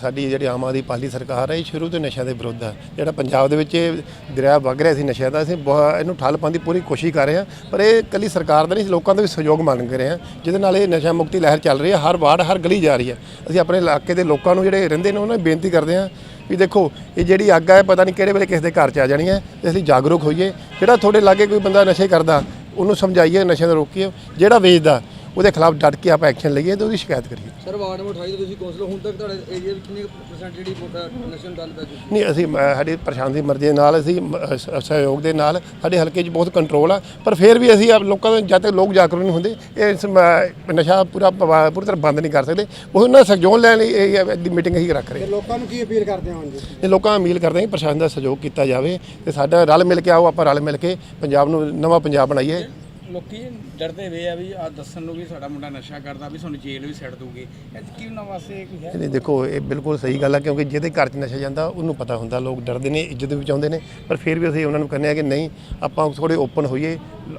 ਸਾਡੀ ਜਿਹੜੀ ਆਮ ਆਦਮੀ ਪਾਰਟੀ ਸਰਕਾਰ ਹੈ, ਇਹ ਸ਼ੁਰੂ ਤੋਂ ਨਸ਼ਿਆਂ ਦੇ ਵਿਰੁੱਧ ਹੈ। ਜਿਹੜਾ ਪੰਜਾਬ ਦੇ ਵਿੱਚ ਇਹ ਦਰਿਆ ਵਗ ਰਿਹਾ ਸੀ, ਨਸ਼ਿਆਂ ਦਾ, ਅਸੀਂ ਬਹੁਤ ਇਹਨੂੰ ਠੱਲ ਪਾਉਣ ਦੀ ਪੂਰੀ ਕੋਸ਼ਿਸ਼ ਕਰ ਰਹੇ ਹਾਂ, ਪਰ ਇਹ ਕੱਲੀ ਸਰਕਾਰ ਦਾ ਨਹੀਂ ਲੋਕਾਂ ਦਾ ਵੀ ਸਹਿਯੋਗ ਮੰਗ ਰਹੇ ਹਾਂ, ਜਿਹਦੇ ਨਾਲ ਇਹ ਨਸ਼ਾ ਮੁਕਤੀ ਲਹਿਰ ਚੱਲ ਰਹੀ ਹੈ, ਹਰ ਵਾਰਡ, ਹਰ ਗਲੀ ਜਾ ਰਹੀ ਹੈ। ਅਸੀਂ ਆਪਣੇ ਇਲਾਕੇ ਦੇ ਲੋਕਾਂ ਨੂੰ, ਜਿਹੜੇ ਰਹਿੰਦੇ ਨੇ, ਉਹਨਾਂ ਨੂੰ ਬੇਨਤੀ ਕਰਦੇ ਹਾਂ ਵੀ ਦੇਖੋ, ਇਹ ਜਿਹੜੀ ਅੱਗ ਹੈ, ਪਤਾ ਨਹੀਂ ਕਿਹੜੇ ਵੇਲੇ ਕਿਸੇ ਦੇ ਘਰ 'ਚ ਆ ਜਾਣੀ ਹੈ ਇਸ ਲਈ ਜਾਗਰੂਕ ਹੋਈਏ। ਜਿਹੜਾ ਤੁਹਾਡੇ ਲਾਗੇ ਕੋਈ ਬੰਦਾ ਨਸ਼ੇ ਕਰਦਾ, ਉਹਨੂੰ ਸਮਝਾਈਏ ਨਸ਼ੇ ਤੋਂ ਰੋਕੀਏ। ਜਿਹੜਾ ਵੇਚਦਾ ਉਹਦੇ ਖਿਲਾਫ ਡਟ ਕੇ ਆਪਾਂ ਐਕਸ਼ਨ ਲਈਏ ਤੇ ਉਹਦੀ ਸ਼ਿਕਾਇਤ ਕਰੀਏ। ਸਰ ਵਾਰਡ ਨੰਬਰ 28 ਤੋਂ ਤੁਸੀਂ ਕੌਂਸਲਰ ਹੁਣ ਤੱਕ ਤੁਹਾਡੇ ਏਰੀਆ ਵਿੱਚ ਕਿੰਨੀ ਪਰਸੈਂਟ ਜਿਹੜੀ ਵੋਟਰ ਨਸ਼ਾ ਡਲ ਪੈ ਚੁੱਕੀ ਨਹੀਂ ਅਸੀਂ ਸਾਡੀ ਪ੍ਰਸ਼ਾਂਤ ਦੀ ਮਰਜ਼ੀ ਦੇ ਨਾਲ ਅਸੀਂ ਸਹਿਯੋਗ ਦੇ ਨਾਲ ਸਾਡੇ ਹਲਕੇ 'ਚ ਬਹੁਤ ਕੰਟਰੋਲ ਆ ਪਰ ਫਿਰ ਵੀ ਅਸੀਂ ਆਪ ਲੋਕਾਂ ਦੇ ਜਦ ਤੱਕ ਲੋਕ ਜਾਗਰੂਕ ਨਹੀਂ ਹੁੰਦੇ ਇਹ ਨਸ਼ਾ ਪੂਰਾ ਪੂਰੀ ਤਰ੍ਹਾਂ ਬੰਦ ਨਹੀਂ ਕਰ ਸਕਦੇ। ਉਹਨਾਂ ਦਾ ਸਹਿਯੋਗ ਲੈਣ ਲਈ ਇਹ ਦੀ ਮੀਟਿੰਗ ਅਸੀਂ ਰੱਖ ਰਹੇ ਹਾਂ। ਲੋਕਾਂ ਨੂੰ ਕੀ ਅਪੀਲ ਕਰਦੇ ਹੋ ਜੀ? ਇਹ ਲੋਕਾਂ ਨੂੰ ਅਪੀਲ ਕਰਦੇ ਹਾਂ ਕਿ ਪ੍ਰਸ਼ਾਸਨ ਦਾ ਸਹਿਯੋਗ ਕੀਤਾ ਜਾਵੇ ਤੇ ਸਾਡਾ ਰਲ ਮਿਲ ਕੇ ਆਓ ਆਪਾਂ ਰਲ ਮਿਲ ਕੇ ਪੰਜਾਬ ਨੂੰ ਨਵਾਂ ਪੰਜਾਬ ਬਣਾਈਏ। ਲੋਕੀ ਡਰਦੇ ਵੇ ਆ ਵੀ ਆ ਦੱਸਣ ਨੂੰ ਵੀ ਸਾਡਾ ਮੁੰਡਾ ਨਸ਼ਾ ਕਰਦਾ ਵੀ ਸਾਨੂੰ ਜੇਲ੍ਹ ਵੀ ਛੱਡ ਦੂਗੀ ਇਹ ਕੀ ਉਹਨਾਂ ਵਾਸਤੇ ਕੋਈ ਹੈ? ਨਹੀਂ ਦੇਖੋ ਇਹ ਬਿਲਕੁਲ ਸਹੀ ਗੱਲ ਹੈ ਕਿਉਂਕਿ ਜਿਹਦੇ ਘਰ 'ਚ ਨਸ਼ਾ ਜਾਂਦਾ ਉਹਨੂੰ ਪਤਾ ਹੁੰਦਾ ਲੋਕ ਡਰਦੇ ਨੇ ਇੱਜ਼ਤ ਵੀ ਚਾਹੁੰਦੇ ਨੇ ਪਰ ਫਿਰ ਵੀ ਅਸੀਂ ਉਹਨਾਂ ਨੂੰ ਕਹਿੰਦੇ ਆ ਕਿ ਨਹੀਂ ਆਪਾਂ ਥੋੜੇ ਓਪਨ ਹੋਈਏ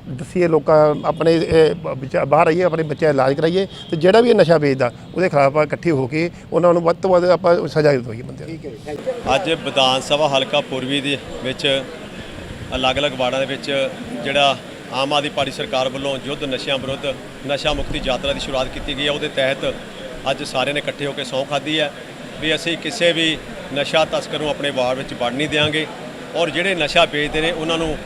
ਦੱਸੀਏ ਲੋਕਾਂ ਆਪਣੇ ਬਾਹਰ ਆਈਏ ਆਪਣੇ ਬੱਚੇ ਦਾ ਇਲਾਜ ਕਰਾਈਏ ਤੇ ਜਿਹੜਾ ਵੀ ਇਹ ਨਸ਼ਾ ਵੇਚਦਾ ਉਹਦੇ ਖਿਲਾਫ ਆਪਾਂ ਇਕੱਠੇ ਹੋ ਕੇ ਉਹਨਾਂ ਨੂੰ ਵੱਧ ਤੋਂ ਵੱਧ ਆਪਾਂ ਸਜ਼ਾ ਦਵਾਈਏ ਬੰਦਿਆਂ ਨੂੰ। ਅੱਜ ਵਿਧਾਨ ਸਭਾ ਹਲਕਾ ਪੂਰਬੀ ਦੇ ਵਿੱਚ ਅਲੱਗ-ਅਲੱਗ ਵਾਰਡਾਂ ਦੇ ਵਿੱਚ ਜਿਹੜਾ ਆਮ ਆਦਮੀ ਪਾਰਟੀ ਸਰਕਾਰ ਵੱਲੋਂ ਯੁੱਧ ਨਸ਼ਿਆਂ ਵਿਰੁੱਧ ਨਸ਼ਾ ਮੁਕਤੀ ਯਾਤਰਾ ਦੀ ਸ਼ੁਰੂਆਤ ਕੀਤੀ ਗਈ ਹੈ। ਉਹਦੇ ਤਹਿਤ ਅੱਜ ਸਾਰਿਆਂ ਨੇ ਇਕੱਠੇ ਹੋ ਕੇ ਸਹੁੰ ਖਾਧੀ ਹੈ ਵੀ ਅਸੀਂ ਕਿਸੇ ਵੀ ਨਸ਼ਾ ਤਸਕਰ ਨੂੰ ਆਪਣੇ ਵਾਰਡ ਵਿੱਚ ਵੜ ਨਹੀਂ ਦੇਵਾਂਗੇ ਔਰ ਜਿਹੜੇ ਨਸ਼ਾ ਵੇਚਦੇ ਨੇ, ਉਹਨਾਂ ਨੂੰ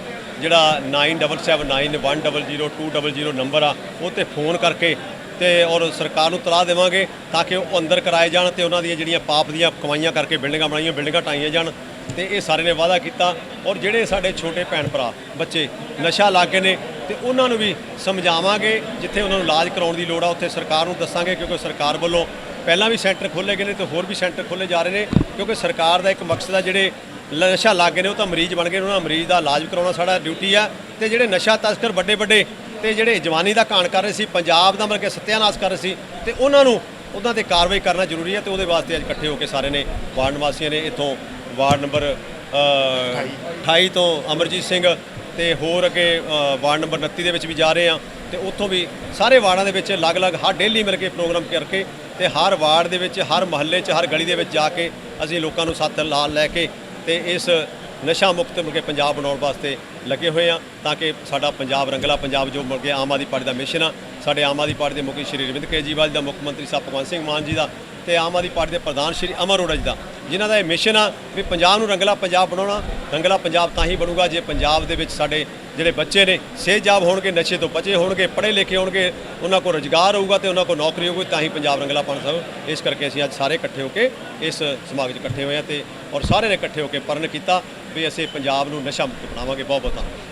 ਜਿਹੜਾ 9779100200 ਨੰਬਰ ਆ, ਉਹ ਤੇ ਫੋਨ ਕਰਕੇ ਤੇ ਔਰ ਸਰਕਾਰ ਨੂੰ ਤਲਾਹ ਦੇਵਾਂਗੇ ਤਾਂ ਕਿ ਉਹ ਅੰਦਰ ਕਰਾਏ ਜਾਣ ਤੇ ਉਹਨਾਂ ਦੀਆਂ ਜਿਹੜੀਆਂ ਪਾਪ ਦੀਆਂ ਕਮਾਈਆਂ ਕਰਕੇ ਬਿਲਡਿੰਗਾਂ ਬਣਾਈਆਂ, ਬਿਲਡਿੰਗਾਂ ਢਾਈਆਂ ਜਾਣ। ਤੇ ਇਹ ਸਾਰੇ ਨੇ ਵਾਅਦਾ ਕੀਤਾ ਔਰ ਜਿਹੜੇ ਸਾਡੇ ਛੋਟੇ ਭੈਣ ਭਰਾ ਬੱਚੇ ਨਸ਼ਾ ਲੱਗੇ ਨੇ ਤੇ ਉਹਨਾਂ ਨੂੰ ਵੀ ਸਮਝਾਵਾਂਗੇ ਜਿੱਥੇ ਉਹਨਾਂ ਨੂੰ ਇਲਾਜ ਕਰਾਉਣ ਦੀ ਲੋੜ ਆ ਉੱਥੇ ਸਰਕਾਰ ਨੂੰ ਦੱਸਾਂਗੇ ਕਿਉਂਕਿ ਸਰਕਾਰ ਵੱਲੋਂ ਪਹਿਲਾਂ ਵੀ ਸੈਂਟਰ ਖੋਲ੍ਹੇ ਗਏ ਨੇ ਤੇ ਹੋਰ ਵੀ ਸੈਂਟਰ ਖੋਲ੍ਹੇ ਜਾ ਰਹੇ ਨੇ ਕਿਉਂਕਿ ਸਰਕਾਰ ਦਾ ਇੱਕ ਮਕਸਦ ਆ ਜਿਹੜੇ ਨਸ਼ਾ ਲੱਗੇ ਨੇ ਉਹ ਤਾਂ ਮਰੀਜ਼ ਬਣ ਗਏ ਨੇ, ਉਹਨਾਂ ਮਰੀਜ਼ ਦਾ ਇਲਾਜ ਕਰਾਉਣਾ ਸਾਡਾ ਡਿਊਟੀ ਆ ਤੇ ਜਿਹੜੇ ਨਸ਼ਾ ਤਸਕਰ ਵੱਡੇ ਵੱਡੇ ਤੇ ਜਿਹੜੇ ਜਵਾਨੀ ਦਾ ਕਾਣ ਕਰ ਰਹੇ ਸੀ ਪੰਜਾਬ ਦਾ ਮਤਲਬ ਕਿ ਸਤਿਆਨਾਸ਼ ਕਰ ਰਹੇ ਸੀ ਤੇ ਉਹਨਾਂ ਨੂੰ ਉਹਨਾਂ ਤੇ ਕਾਰਵਾਈ ਕਰਨਾ ਜ਼ਰੂਰੀ ਹੈ ਤੇ ਉਹਦੇ ਵਾਸਤੇ ਅੱਜ ਇਕੱਠੇ ਹੋ ਕੇ ਸਾਰੇ ਨੇ ਵਾਰਡ ਨਿਵਾਸੀਆਂ ਨੇ ਇੱਥੋਂ ਵਾਰਡ ਨੰਬਰ ਅ, 28 ਤੋਂ ਅਮਰਜੀਤ ਸਿੰਘ ਤੇ ਹੋਰ ਅੱਗੇ ਵਾਰਡ ਨੰਬਰ 29 ਦੇ ਵਿੱਚ ਵੀ ਜਾ ਰਹੇ ਆ ਤੇ ਉੱਥੋਂ ਵੀ ਸਾਰੇ ਵਾਰਡਾਂ ਦੇ ਵਿੱਚ ਅਲੱਗ-ਅਲੱਗ ਹਰ ਡੇਲੀ ਮਿਲ ਕੇ ਪ੍ਰੋਗਰਾਮ ਕਰਕੇ ਤੇ ਹਰ ਵਾਰਡ ਦੇ ਵਿੱਚ ਹਰ ਮਹੱਲੇ 'ਚ ਹਰ ਗਲੀ ਦੇ ਵਿੱਚ ਜਾ ਕੇ ਅਸੀਂ ਲੋਕਾਂ ਨੂੰ ਸੱਤ ਲਾਲ ਲੈ ਕੇ ਤੇ ਇਸ ਨਸ਼ਾ ਮੁਕਤ ਮੁਰਗੇ ਪੰਜਾਬ ਬਣਾਉਣ ਵਾਸਤੇ ਲੱਗੇ ਹੋਏ ਆ ਤਾਂ ਕਿ ਸਾਡਾ ਪੰਜਾਬ ਰੰਗਲਾ ਪੰਜਾਬ ਜੋ ਮੁਰਗੇ ਆਮ ਆਦਮੀ ਪਾਰਟੀ ਦਾ ਮਿਸ਼ਨ ਆ ਸਾਡੇ ਆਮ ਆਦਮੀ ਪਾਰਟੀ ਦੇ ਮੁਖੀ ਸ਼੍ਰੀ ਅਰਵਿੰਦ ਕੇਜਰੀਵਾਲ ਜੀ ਦਾ ਮੁੱਖ ਮੰਤਰੀ ਸਾਹਿਬ ਭਗਵੰਤ ਸਿੰਘ ਮਾਨ ਜੀ ਦਾ ਤੇ ਆਮ ਆਦਮੀ ਪਾਰਟੀ ਦੇ ਪ੍ਰਧਾਨ ਸ਼੍ਰੀ ਅਮਰ ਅਰੋੜਾ ਜੀ ਦਾ, ਜਿਨ੍ਹਾਂ ਦਾ ਇਹ ਮਿਸ਼ਨ ਆ ਵੀ ਪੰਜਾਬ ਨੂੰ ਰੰਗਲਾ ਪੰਜਾਬ ਬਣਾਉਣਾ, ਰੰਗਲਾ ਪੰਜਾਬ ਤਾਂ ਹੀ ਬਣੂਗਾ ਜੇ ਪੰਜਾਬ ਦੇ ਵਿੱਚ ਸਾਡੇ ਜਿਹੜੇ ਬੱਚੇ ਨੇ ਸਿਹਤਯਾਬ ਹੋਣਗੇ, ਨਸ਼ੇ ਤੋਂ ਬਚੇ ਹੋਣਗੇ, ਪੜ੍ਹੇ ਲਿਖੇ ਹੋਣਗੇ, ਉਹਨਾਂ ਕੋਲ ਰੁਜ਼ਗਾਰ ਹੋਊਗਾ ਤੇ ਉਹਨਾਂ ਕੋਲ ਨੌਕਰੀ ਹੋਊਗੀ, ਤਾਂ ਹੀ ਪੰਜਾਬ ਰੰਗਲਾ ਬਣ ਸਕੂ ਇਸ ਕਰਕੇ ਅਸੀਂ ਅੱਜ ਸਾਰੇ ਇਕੱਠੇ ਹੋ ਕੇ ਇਸ ਸਮਾਗਮ 'ਚ ਇਕੱਠੇ ਹੋਏ ਆ ਤੇ ਔਰ ਸਾਰੇ ਨੇ ਇਕੱਠੇ ਹੋ ਕੇ ਪਰਨ ਕੀਤਾ ਵੀ ਅਸੀਂ ਪੰਜਾਬ ਨੂੰ ਨਸ਼ਾ ਮੁਕਤ ਬਣਾਵਾਂਗੇ। ਬਹੁਤ ਬਹੁਤ